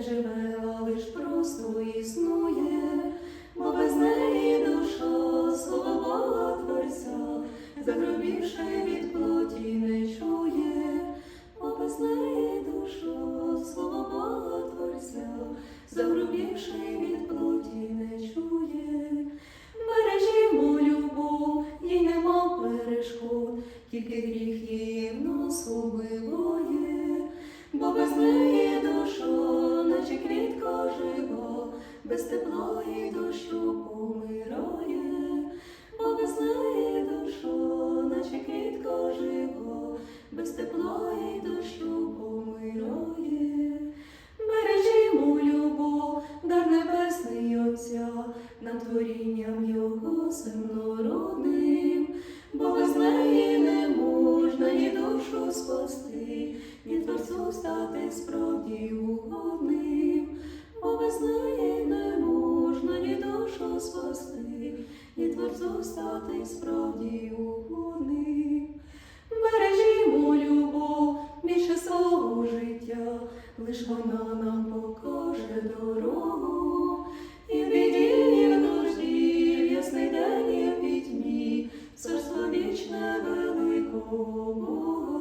не живе, лиш просто існує, бо без неї душа слова Творця, загробівши від плоті не чує, бо без неї душа слова Творця, загробівши від плоті не чує. Бережімо любов, їй нема перешкод, тільки гріх її в нас убиває, бо без неї без тепла і дощу помирає, бо без неї душа, наче квітка жива, без тепла і дощу помирає. Бережімо любов, дар небесний Отця, нам творінням Його земнородним, бо без неї не можна ні душу спасти, ні Творцю стати справді Справді угодний. Бережімо любов більше свого життя, лиш вона нам покаже дорогу. І в біді, в нужді, ясний день, пітьмі, царство великого. Бога.